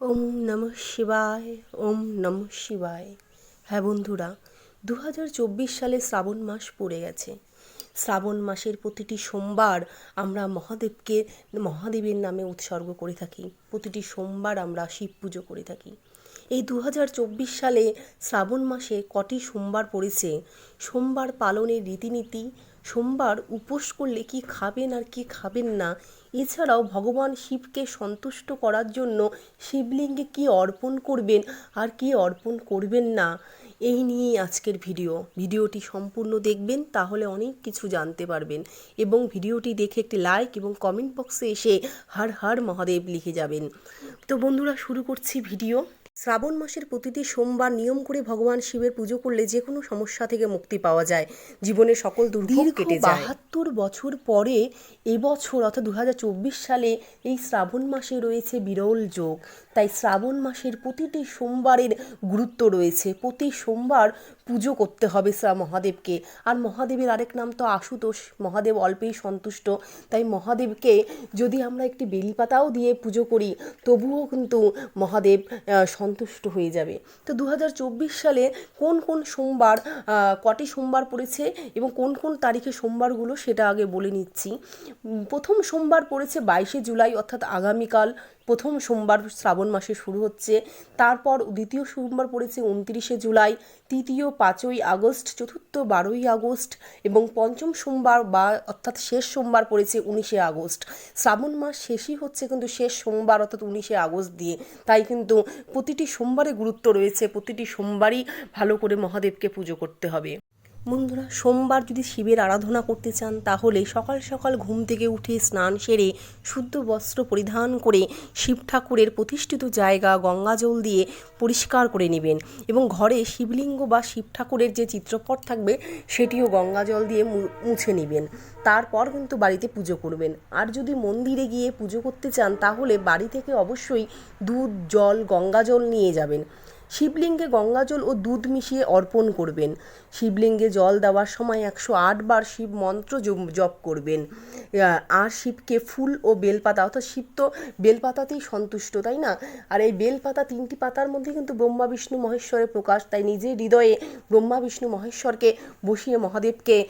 ওম নমঃ শিবায়, ওম নমঃ শিবায়। হ্যাঁ বন্ধুরা দু হাজার চব্বিশ সালে শ্রাবণ মাস পড়ে গেছে। শ্রাবণ মাসের প্রতিটি সোমবার আমরা মহাদেবকে, মহাদেবের নামে উৎসর্গ করে থাকি। প্রতিটি সোমবার আমরা শিব পুজো করে থাকি। এই দু হাজার চব্বিশ সালে শ্রাবণ মাসে কটি সোমবার পড়েছে? সোমবার পালনের রীতিনীতি সোমবার উপোস করলে কি খাবেন আর কি খাবেন না? এছাড়াও ভগবান শিবকে সন্তুষ্ট করার জন্য শিবলিঙ্গে কি অর্পণ করবেন আর কি অর্পণ করবেন না? এই নিয়েই আজকের ভিডিও। ভিডিওটি সম্পূর্ণ দেখবেন, তাহলে অনেক কিছু জানতে পারবেন এবং ভিডিওটি দেখে একটি লাইক এবং কমেন্ট বক্সে এসে হার হার মহাদেব লিখে যাবেন। তো বন্ধুরা, শুরু করছি ভিডিও। শ্রাবণ মাসের প্রতিটি সোমবার নিয়ম করে ভগবান শিবের পুজো করলে যে কোনো সমস্যা থেকে মুক্তি পাওয়া যায়। জীবনের সকল দুর্ভোগ কেটে যায়। বাহাত্তর বছর পরে এবছর অর্থাৎ দু হাজার চব্বিশ সালে এই শ্রাবণ মাসে রয়েছে বিরল যোগ। তাই শ্রাবণ মাসের প্রতিটি সোমবারের গুরুত্ব রয়েছে। প্রতি সোমবার পুজো করতে হবে শ্রা মহাদেবকে। আর মহাদেবের আরেক নাম তো আশুতোষ। মহাদেব অল্পেই সন্তুষ্ট। তাই মহাদেবকে যদি আমরা একটি বেলিপাতাও দিয়ে পুজো করি, তবুও কিন্তু মহাদেব সন্তুষ্ট হয়ে যাবে। তো দু হাজার চব্বিশ সালে কোন কোন সোমবার কটি সোমবার পড়েছে এবং কোন কোন তারিখে সোমবারগুলো সেটা আগে বলে নিচ্ছি। প্রথম সোমবার পড়েছে বাইশে জুলাই, অর্থাৎ আগামীকাল। প্রথম সোমবার শ্রাবণ মাসে শুরু হচ্ছে। তারপর দ্বিতীয় সোমবার পড়েছে উনত্রিশে জুলাই। তৃতীয় পাঁচই আগস্ট, চতুর্থ বারোই আগস্ট এবং পঞ্চম সোমবার বা অর্থাৎ শেষ সোমবার পড়েছে উনিশে আগস্ট। শ্রাবণ মাস শেষই হচ্ছে কিন্তু শেষ সোমবার অর্থাৎ উনিশে আগস্ট দিয়ে। তাই কিন্তু প্রতিটি সোমবারে গুরুত্ব রয়েছে, প্রতিটি সোমবারই ভালো করে মহাদেবকে পুজো করতে হবে। বন্ধুরা, সোমবার যদি শিবের আরাধনা করতে চান, তাহলে সকাল সকাল ঘুম থেকে উঠে স্নান সেরে শুদ্ধ বস্ত্র পরিধান করে শিব ঠাকুরের প্রতিষ্ঠিত জায়গা গঙ্গাজল দিয়ে পরিষ্কার করে নেবেন এবং ঘরে শিবলিঙ্গ বা শিব ঠাকুরের যে চিত্রপট থাকবে, সেটিও গঙ্গাজল দিয়ে মুছে নেবেন। তারপর কিন্তু বাড়িতে পুজো করবেন। আর যদি মন্দিরে গিয়ে পুজো করতে চান, তাহলে বাড়ি থেকে অবশ্যই দুধ, জল, গঙ্গাজল নিয়ে যাবেন। শিবলিঙ্গে গঙ্গাজল ও দুধ মিশিয়ে অর্পণ করবেন। শিবলিঙ্গে জল দেওয়ার সময় একশো বার শিব মন্ত্র জপ- করবেন। আর শিবকে ফুল ও বেলপাতা, অর্থাৎ শিব তো বেলপাতাতেই সন্তুষ্ট, তাই না? আর এই বেলপাতা তিনটি পাতার মধ্যে কিন্তু ব্রহ্মা, বিষ্ণু, মহেশ্বরের প্রকাশ। তাই নিজের হৃদয়ে ব্রহ্মা, বিষ্ণু, মহেশ্বরকে বসিয়ে মহাদেবকে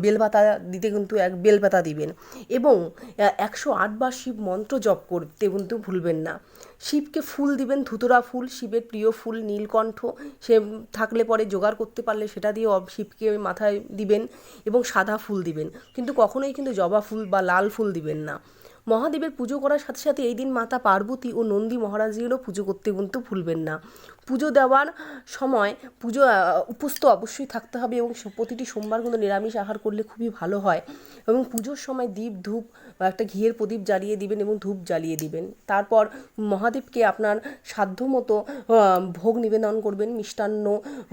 বেলপাতা দিতে কিন্তু এক, বেলপাতা দিবেন। এবং একশো আট বার শিব মন্ত্র জপ করতে কিন্তু ভুলবেন না। শিবকে ফুল দিবেন, ধুতরা ফুল, শিবের প্রিয় ফুল, নীলকণ্ঠ। সে থাকলে পরে জোগাড় করতে পারলে সেটা দিয়ে শিবকে মাথায় দিবেন এবং সাদা ফুল দিবেন। কিন্তু কখনোই কিন্তু জবা ফুল বা লাল ফুল দিবেন না। মহাদেবের পুজো করার সাথে সাথে এই দিন মাতা পার্বতী ও নন্দী মহারাজেরও পুজো করতে কিন্তু ভুলবেন না। পুজো দেওয়ার সময় পুজো উপোস তো অবশ্যই থাকতে হবে এবং প্রতিটি সোমবার কিন্তু নিরামিষ আহার করলে খুবই ভালো হয় এবং পুজোর সময় দীপ, ধূপ বা একটা ঘিয়ের প্রদীপ জ্বালিয়ে দিবেন এবং ধূপ জ্বালিয়ে দিবেন। তারপর মহাদেবকে আপনার সাধ্য মতো ভোগ নিবেদন করবেন, মিষ্টান্ন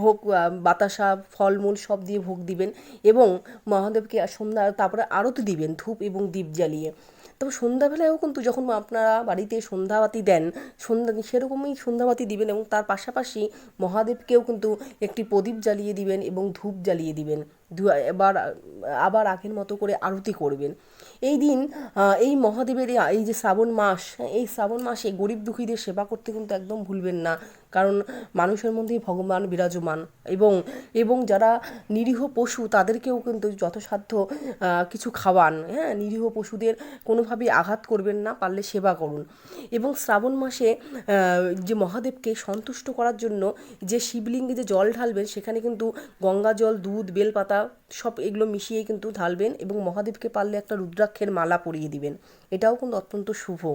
হোক বাতাসা, ফলমূল সব দিয়ে ভোগ দিবেন এবং মহাদেবকে সন্ধ্যা তারপরে আরতি দিবেন ধূপ এবং দীপ জ্বালিয়ে। তবে সন্ধ্যাবেলায়ও কিন্তু যখন আপনারা বাড়িতে সন্ধ্যাবাতি দেন, সন্ধ্যা সেরকমই সন্ধ্যাবাতি দিবেন এবং তার পাশাপাশি মহাদেবকেও কিন্তু একটি প্রদীপ জ্বালিয়ে দিবেন এবং ধূপ জ্বালিয়ে দিবেন। এবার, আবার আগের মতো করে আরতি করবেন। এই দিন এই মহাদেবের এই- এই যে শ্রাবণ মাস, এই শ্রাবণ মাসে গরিব দুঃখীদের সেবা করতে কিন্তু একদম ভুলবেন না। কারণ মানুষের মধ্যেই ভগবান বিরাজমান এবং এবং যারা নিরীহ পশু তাদেরকেও কিন্তু যথাসাধ্য কিছু খাওয়ান। হ্যাঁ নিরীহ পশুদের কোনোভাবেই আঘাত করবেন না, পারলে সেবা করুন। এবং শ্রাবণ মাসে যে মহাদেবকে সন্তুষ্ট করার জন্য যে শিবলিঙ্গে যে জল ঢালবেন, সেখানে কিন্তু গঙ্গা জল, দুধ, বেলপাতা সব এগুলো মিশিয়ে কিন্তু ঢালবেন এবং মহাদেবকে পারলে একটা রুদ্রাক্ষের মালা পরিয়ে দিবেন। এটাও কিন্তু অত্যন্ত শুভ।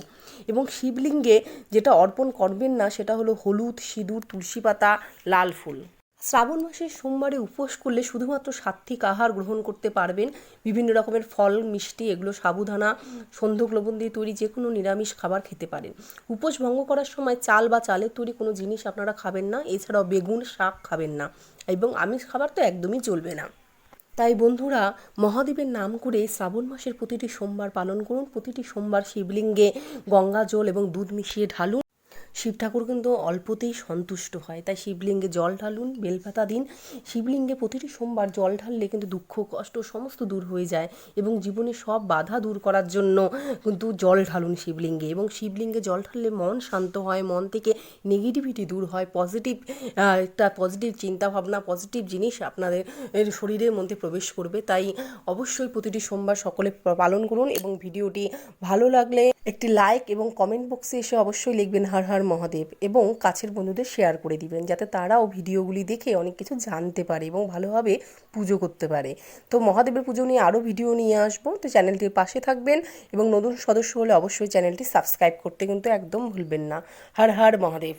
এবং শিবলিঙ্গে যেটা অর্পণ করবেন না, সেটা হলো হলুদ, সিঁদুর, তুলসী পাতা, লাল ফুল। শ্রাবণ মাসের সোমবারে উপোস করলে শুধুমাত্র সাত্ত্বিক আহার গ্রহণ করতে পারবেন। বিভিন্ন রকমের ফল, মিষ্টি, এগুলো সাবুদানা সন্ধক লবণ দিয়ে তৈরি যে কোনো নিরামিষ খাবার খেতে পারেন। উপোস ভঙ্গ করার সময় চাল বা চালের তৈরি কোনো জিনিস আপনারা খাবেন না। এছাড়াও বেগুন, শাক খাবেন না। এবং আমিষ খাবার তো একদমই চলবে না। তাই বন্ধুরা, মহাদেবের নাম করে শ্রাবণ মাসের প্রতিটি সোমবার পালন করুন। প্রতিটি সোমবার শিবলিঙ্গে গঙ্গা জল এবং দুধ মিশিয়ে ঢালুন। শিব ঠাকুর কিন্তু অল্পতেই সন্তুষ্ট হয়। তাই শিবলিঙ্গে জল ঢালুন, বেলপাতা দিন। শিবলিঙ্গে প্রতিটি সোমবার জল ঢাললে কিন্তু দুঃখ, কষ্ট সমস্ত দূর হয়ে যায় এবং জীবনে সব বাধা দূর করার জন্য কিন্তু জল ঢালুন শিবলিঙ্গে এবং শিবলিঙ্গে জল ঢাললে মন শান্ত হয়, মন থেকে নেগেটিভিটি দূর হয়। পজিটিভ একটা পজিটিভ চিন্তাভাবনা পজিটিভ জিনিস আপনাদের শরীরের মধ্যে প্রবেশ করবে। তাই অবশ্যই প্রতিটি সোমবার সকলে পালন করুন এবং ভিডিওটি ভালো লাগলে একটি লাইক এবং কমেন্ট বক্সে এসে অবশ্যই লিখবেন, হার হর মহাদেব এবং কাছের বন্ধুদের শেয়ার করে দিবেন, যাতে তারাও ভিডিওগুলি দেখে অনেক কিছু জানতে পারে এবং ভালোভাবে পুজো করতে পারে। তো মহাদেবের পুজো নিয়ে আরও ভিডিও নিয়ে আসব, তো চ্যানেলটির পাশে থাকবেন এবং নতুন সদস্য হলে অবশ্যই চ্যানেলটি সাবস্ক্রাইব করতে কিন্তু একদম ভুলবেন না। হর হর মহাদেব।